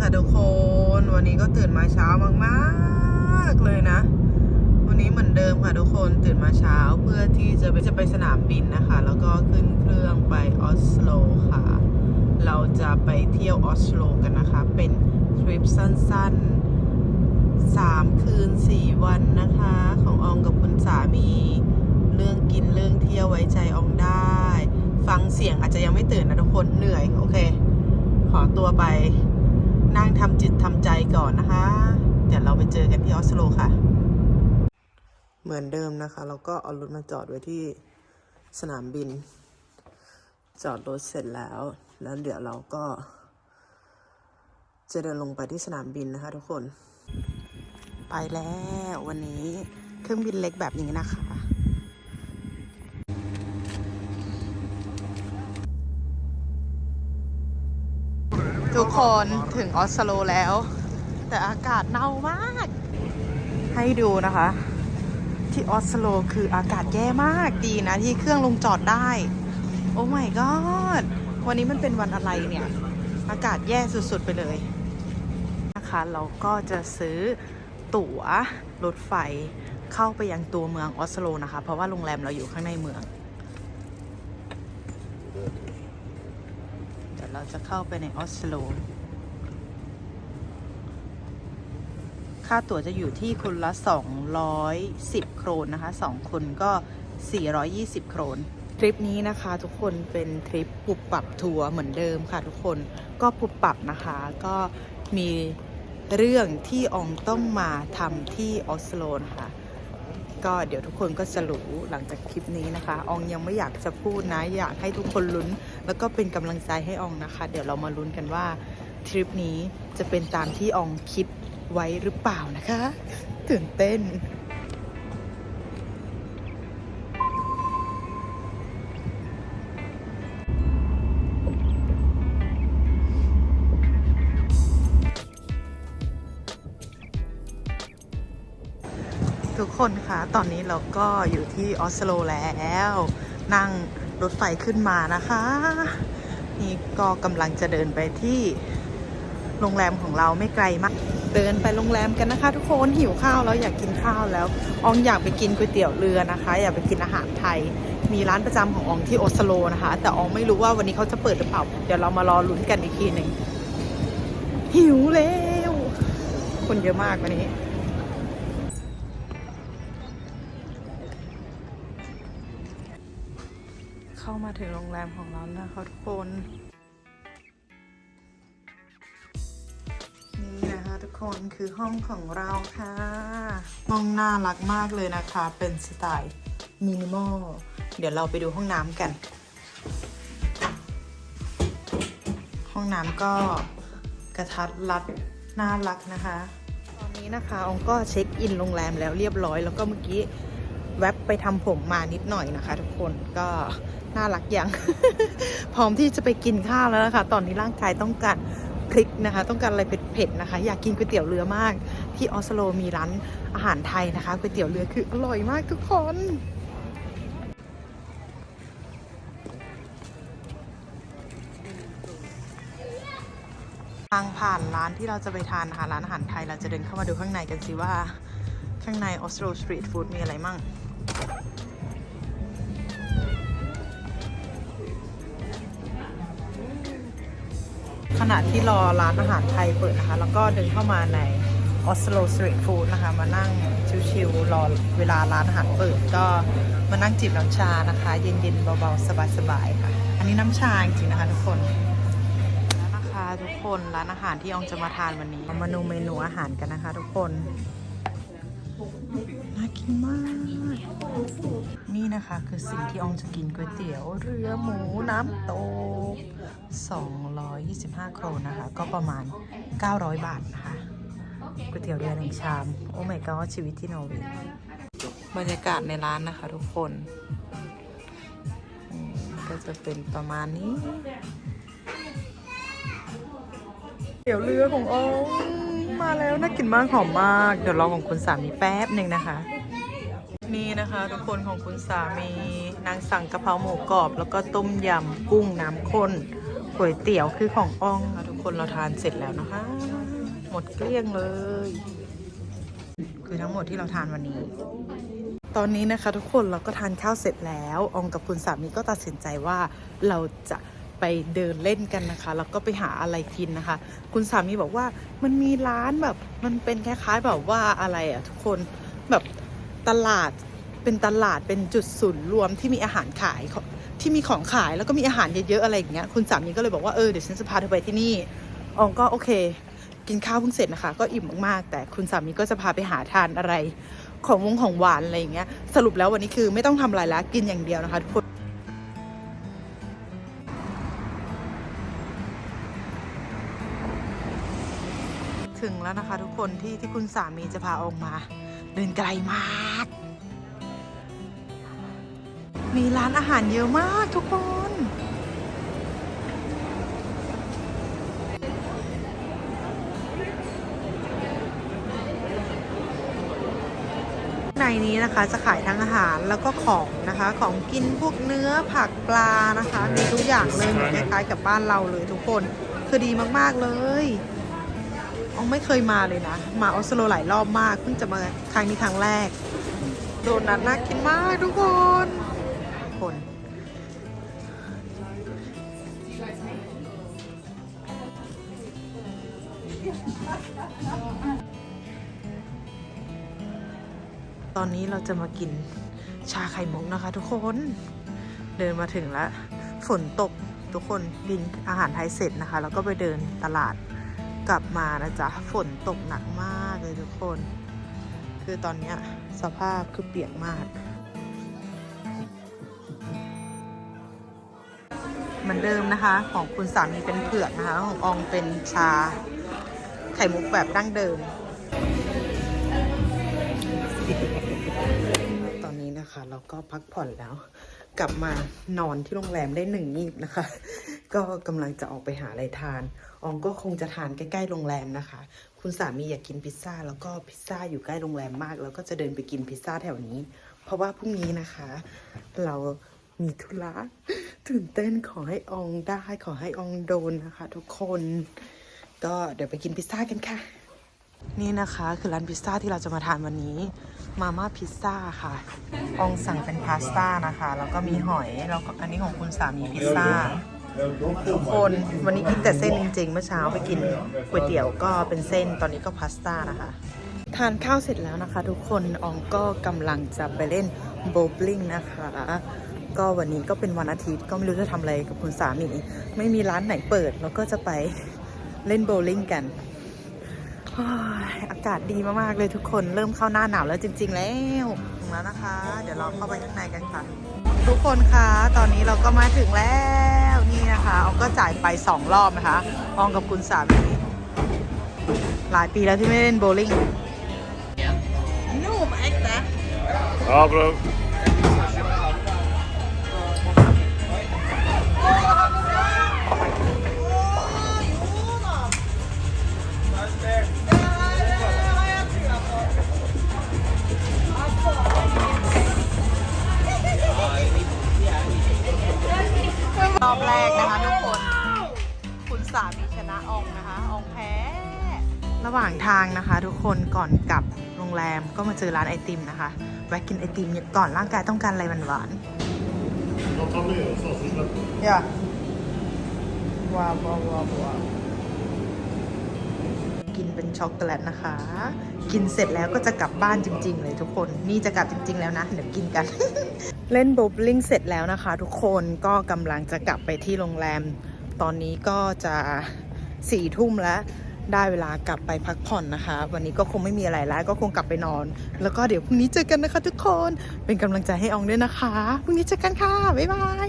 ค่ะทุกคนวันนี้ก็ตื่นมาเช้ามากๆเลยนะ วันนี้เหมือนเดิมค่ะทุกคนตื่นมาเช้าเพื่อที่จะไปจะไปสนามบินนะคะ แล้วก็ขึ้นเครื่องไปออสโลค่ะ เราจะไปเที่ยวออสโลกันนะคะ เป็นทริปสั้นๆ 3 คืน 4 วันนะคะ ของอองกับคุณสามี เรื่องกินเรื่องเที่ยวไว้ใจอองได้ ฟังเสียงอาจจะยังไม่ตื่นนะทุกคนเหนื่อยโอเค ขอตัวไป นั่งทำจิตทำใจก่อนนะคะ เดี๋ยวเราไปเจอกันที่ออสโลค่ะ เหมือนเดิมนะคะ เราก็เอารถมาจอดไว้ที่สนามบิน จอดรถเสร็จแล้ว แล้วเดี๋ยวเราก็ จะเดินลงไปที่สนามบินนะคะ ทุกคน ไปแล้ววันนี้เครื่องบินเล็กแบบนี้นะคะ ทุกคนถึงออสโลแล้ว แต่อากาศหนาวมาก ให้ดูนะคะ ที่ออสโลคืออากาศแย่มากดีนะ ที่เครื่องลงจอดได้ โอ้ my god วันนี้มันเป็นวันอะไรเนี่ย อากาศแย่สุดๆไปเลยนะคะเราก็จะซื้อตั๋วรถไฟเข้าไปยังตัวเมืองออสโลนะคะ เพราะว่าโรงแรมเราอยู่ข้างในเมือง เดี๋ยวเรา จะเข้าไปในออสโล ค่าตั๋วจะอยู่ที่คนละ 210 โครนนะคะ 2 คนก็ 420 โครน ทริปนี้นะคะทุกคนเป็นทริปปุบปรับทัวร์เหมือนเดิมค่ะทุกคนก็ปุบปรับนะคะ ก็มีเรื่องที่อองต้องมาทำที่ออสโลนะคะ ก็เดี๋ยวทุกคนก็จะรู้หลังจากคลิปนี้นะคะ อองยังไม่อยากจะพูดนะ อยากให้ทุกคนลุ้น แล้วก็เป็นกำลังใจให้อองนะคะ เดี๋ยวเรามาลุ้นกันว่าทริปนี้จะเป็นตามที่อองคิดไว้หรือเปล่านะคะ ตื่นเต้น คนคะตอนนี้เราก็อยู่ที่ออสโลแล้ว นั่งรถไฟขึ้นมานะคะ นี่ก็กำลังจะเดินไปที่โรงแรมของเราไม่ไกลมาก เดินไปโรงแรมกันนะคะ ทุกคนหิวข้าวแล้วอยากกินข้าวแล้วอองอยากไปกินก๋วยเตี๋ยวเรือนะคะ อยากไปกินอาหารไทย มีร้านประจำของอองที่ออสโลนะคะ แต่อองไม่รู้ว่าวันนี้เขาจะเปิดหรือเปล่า เดี๋ยวเรามารอลุ้นกันอีกทีหนึ่งหิวแล้ว คนเยอะมากวันนี้ เข้ามาถึงโรงแรมของเราแล้วนะคะทุกคน นี่นะคะทุกคนคือห้องของเราค่ะ ห้องน่ารักมากเลยนะคะ เป็นสไตล์มินิมอล เดี๋ยวเราไปดูห้องน้ำกัน ห้องน้ำก็กระทัดรัดน่ารักนะคะ ตอนนี้นะคะอองก็เช็คอินโรงแรมแล้วเรียบร้อยแล้วก็เมื่อกี้ แวบไปทำผมมานิดหน่อยนะคะ ทุกคนก็น่ารักยัง พร้อมที่จะไปกินข้าวแล้วนะคะ ตอนนี้ร่างกายต้องการพริกนะคะ ต้องการอะไรเผ็ดๆนะคะ อยากกินก๋วยเตี๋ยวเรือมาก ที่ออสโลมีร้านอาหารไทยนะคะก๋วยเตี๋ยวเรือคืออร่อยมากทุกคนทางผ่านร้านที่เราจะไปทานนะคะร้านอาหารไทยเราจะเดินเข้ามาดูข้างในกันสิว่า ข้างในออสโ o สตรีทฟู้ดมีอะไรมั่ง ขณะที่รอร้านอาหารไทยเปิดนะคะ แล้วก็เดินเข้ามาในออสโ o สตรีทฟู้ดนะคะ มานั่งชิวๆรอเวลาร้านอาหารเปิดก็มานั่งจิบน้ำชานะคะ เย็นๆเบาๆ สบายๆค่ะ อันนี้น้ำชาจริงๆนะคะทุกคนแล้วนะคะทุกคนร้านอาหารที่อองจะมาทานวันนี้มาดูเมนูอาหารกันนะคะ ทุกคนน่ากินมาก นี่นะคะคือสิ่งที่อองจะกินก๋วยเตี๋ยว เรือหมูน้ำตก 225 โครนะคะ ก็ประมาณ 900 บาทนะคะก๋วยเตี๋ยวเรือหนึ่งชาม โอ้ my god ชีวิตที่นอร์เวย์บรรยากาศในร้านนะคะทุกคนก็จะเป็นประมาณนี้เตี๋ยวเรือของอองมาแล้วน่ากินมากหอมมาก เดี๋ยวรอของคุณสามีแป๊บหนึ่งนะคะ นี่นะคะทุกคนของคุณสามีนางสั่งกะเพราหมูกรอบ แล้วก็ต้มยำกุ้งน้ำข้นก๋วยเตี๋ยวคือของอองค่ะทุกคนเราทานเสร็จแล้วนะคะ หมดเกลี้ยงเลย คือทั้งหมดที่เราทานวันนี้ ตอนนี้นะคะทุกคนเราก็ทานข้าวเสร็จแล้วอองกับคุณสามีก็ตัดสินใจว่าเราจะไปเดินเล่นกันนะคะ แล้วก็ไปหาอะไรกินนะคะ คุณสามีบอกว่ามันมีร้านแบบ มันเป็นคล้ายๆแบบว่าอะไรอะทุกคนแบบ ตลาดเป็นตลาดเป็นจุดศูนย์รวมที่มีอาหารขายที่มีของขายแล้วก็มีอาหารเยอะๆอะไรอย่างเงี้ยคุณสามีก็เลยบอกว่าเออเดี๋ยวฉันจะพาเธอไปที่นี่อองก็โอเค กินข้าวเพิ่งเสร็จนะคะ ก็อิ่มมากๆ แต่คุณสามีก็จะพาไปหาทานอะไร ของวงของหวานอะไรอย่างเงี้ยสรุปแล้ววันนี้คือไม่ต้องทำอะไรแล้วกินอย่างเดียวนะคะทุกคนถึงแล้วนะคะทุกคนที่ที่คุณสามีจะพาออกมา เดินไกลมาก มีร้านอาหารเยอะมากทุกคน ในนี้นะคะจะขายทั้งอาหารแล้วก็ของนะคะ ของกินพวกเนื้อผักปลานะคะ มีทุกอย่างเลยเหมือนคล้ายๆกับบ้านเราเลยทุกคน คือดีมากๆเลย ออไม่เคยมาเลยนะ มาออสโลหลายรอบมาก เพิ่งจะมาครั้งนี้ครั้งแรก โดนัทน่ากินมากทุกคนคนตอนนี้เราจะมากินชาไข่มุกนะคะ ทุกคน เดินมาถึงแล้ว ฝนตกทุกคนกินอาหารไทยเสร็จนะคะ แล้วก็ไปเดินตลาด กลับมานะจ๊ะ ฝนตกหนักมากเลยทุกคน คือตอนนี้สภาพคือเปียกมาก เหมือนเดิมนะคะ ของคุณสามีเป็นเผือกนะคะ ของอองเป็นชาไข่มุกแบบดั้งเดิม ตอนนี้นะคะเราก็พักผ่อนแล้ว กลับมานอนที่โรงแรมได้หนึ่งงีบนะคะ ก็กำลังจะออกไปหาอะไรทาน อองก็คงจะทานใกล้ๆโรงแรมนะคะ คุณสามีอยากกินพิซซ่า แล้วก็พิซซ่าอยู่ใกล้โรงแรมมาก แล้วก็จะเดินไปกินพิซซ่าแถวนี้ เพราะว่าพรุ่งนี้นะคะ เรามีธุระตื่นเต้นขอให้อองได้ขอให้อองโดนนะคะ ทุกคน ก็เดี๋ยวไปกินพิซซ่ากันค่ะ นี่นะคะคือร้านพิซซ่าที่เราจะมาทานวันนี้ มาม่าพิซซ่าค่ะ อองสั่งเป็นพาสต้านะคะ แล้วก็มีหอยแล้วก็อันนี้ของคุณสามีพิซซ่า ทุกคนวันนี้กินแต่เส้นจริงๆ เมื่อเช้าไปกินก๋วยเตี๋ยวก็เป็นเส้นตอนนี้ก็พาสต้านะคะ ทานข้าวเสร็จแล้วนะคะ ทุกคนอองก็กำลังจะไปเล่นโบว์ลิ่งนะคะ ก็วันนี้ก็เป็นวันอาทิตย์ก็ไม่รู้จะทำอะไรกับคุณสามีไม่มีร้านไหนเปิด แล้วก็จะไปเล่นโบว์ลิ่งกันโอ้ยอากาศดีมากๆเลยทุกคนเริ่มเข้าหน้าหนาวแล้วจริง ๆ แล้วถึงแล้วนะคะ เดี๋ยวเราเข้าไปข้างในกันค่ะ ทุกคนคะ ตอนนี้เราก็มาถึงแล้วนี่นะคะอองก็จ่ายไปสองรอบนะคะอองกับคุณสามีหลายปีแล้วที่ไม่เล่นโบว์ลิ่งนุ่มแอ๊กนะ Ja, bro. ระหว่างทางนะคะ ทุกคนก่อนกลับโรงแรมก็มาเจอร้านไอติมนะคะแวะกินไอติมก่อนร่างกายต้องการอะไรหวานๆ De tar med oss och så släpper vi. อย่าว้าวว้าวว้าวว้าวกินเป็นช็อกโกแลตนะคะ กินเสร็จแล้วก็จะกลับบ้านจริง ๆ เลยทุกคน นี่จะกลับจริง ๆ แล้วนะ เดี๋ยวกินกัน เล่นโบว์ลิ่งเสร็จแล้วนะคะ ทุกคนก็กำลังจะกลับไปที่โรงแรม ตอนนี้ก็จะสี่ทุ่มแล้ว ได้เวลากลับไปพักผ่อนนะคะ วันนี้ก็คงไม่มีอะไรแล้วก็คงกลับไปนอน แล้วก็เดี๋ยวพรุ่งนี้เจอกันนะคะทุกคนเป็นกำลังใจให้อองด้วยนะคะพรุ่งนี้เจอกันค่ะบ๊ายบาย